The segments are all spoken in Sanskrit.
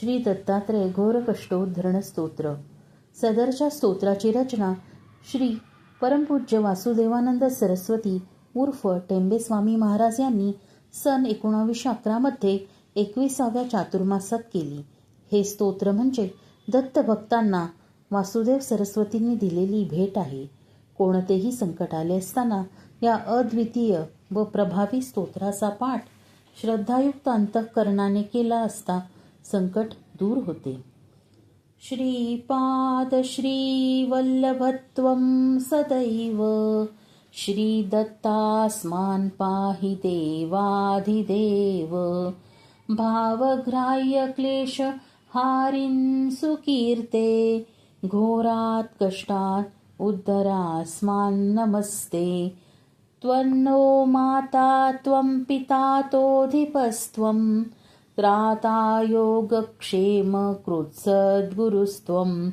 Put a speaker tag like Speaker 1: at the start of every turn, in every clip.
Speaker 1: श्री दत्तात्रय घोरकष्टोद्धरण स्तोत्र. सदरच्या स्तोत्राची रचना श्री परमपूज्य वासुदेवानंद सरस्वती उर्फ टेंबेस्वामी महाराज यांनी सन एकोणावीसशे अकरामध्ये एकविसाव्या चातुर्मासात केली. हे स्तोत्र म्हणजे दत्तभक्तांना वासुदेव सरस्वतींनी दिलेली भेट आहे. कोणतेही संकट आले असताना या अद्वितीय व प्रभावी स्तोत्राचा पाठ श्रद्धायुक्त अंतःकरणाने केला असता संकट दूर होते। श्रीपाद श्रीवल्लभत्वं सदैव। श्रीदत्तास्मान् पाहि देवाधिदेव। भावग्राह्य क्लेश हारिन् सुकीर्ते। घोरात् कष्टात् उद्धरास्मान् नमस्ते। त्वन्नो माता त्वं पिता तोधिपस्त्वं त्राता योगक्षेम कृत्सद्गुरुस्त्वं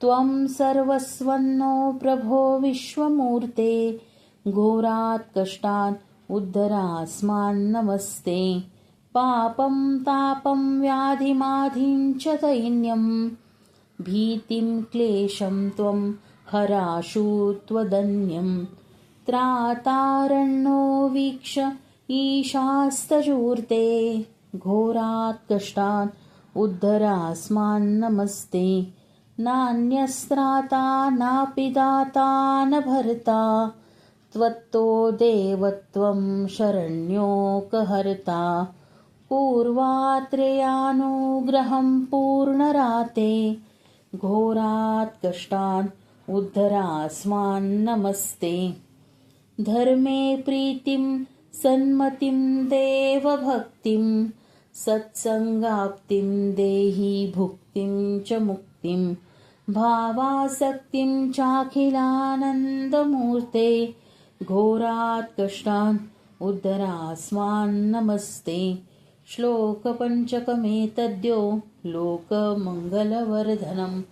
Speaker 1: त्वं सर्वस्वन्नो प्रभो विश्वमूर्ते। घोरात् कष्टात् उद्धरास्मान् नमस्ते। पापं तापं व्याधिमाधिं च दैन्यं भीतिं क्लेशं त्वं हराशु त्वदन्यम् त्रातारण्यो वीक्ष ईशास्तजूर्ते घोरात् कष्टात् उद्धरास्मान्नमस्ते नान्यस्त्राता नापि दाता न भर्ता। त्वत्तो देवत्वं शरण्योकहर्ता। पूर्वात्रेयानुग्रहं पूर्णराते। घोरात् कष्टात् उद्धरास्मान्नमस्ते धर्मे प्रीतिं सन्मतिं देवभक्तिम्। सत्सङ्गाप्तिं देहि भुक्तिं च मुक्तिं। भावासक्तिं चाखिलानन्दमूर्ते। घोरात् कष्टान् उद्धरास्मान्नमस्ते श्लोकपञ्चकमेतद्यो लोकमङ्गलवर्धनं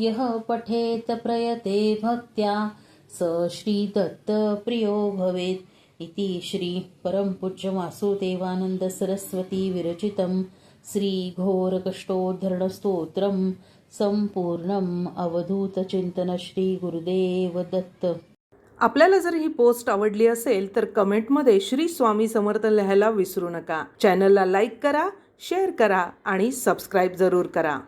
Speaker 1: यः पठेत प्रयते भक्त्या स श्रीदत्तप्रियो भवेत् इति श्री परमपूज्य वासुदेवानन्द सरस्वती विरचितं श्रीघोरकष्टोद्धरणस्तोत्रं सम्पूर्णम् श्री गुरुदेव दत्त
Speaker 2: आपल्याला जर ही पोस्ट आवडली असेल तर कमेंटमध्ये श्री स्वामी समर्थ लिहायला विसरू नका. चॅनलला लाईक करा शेअर करा आणि सबस्क्राईब जरूर करा.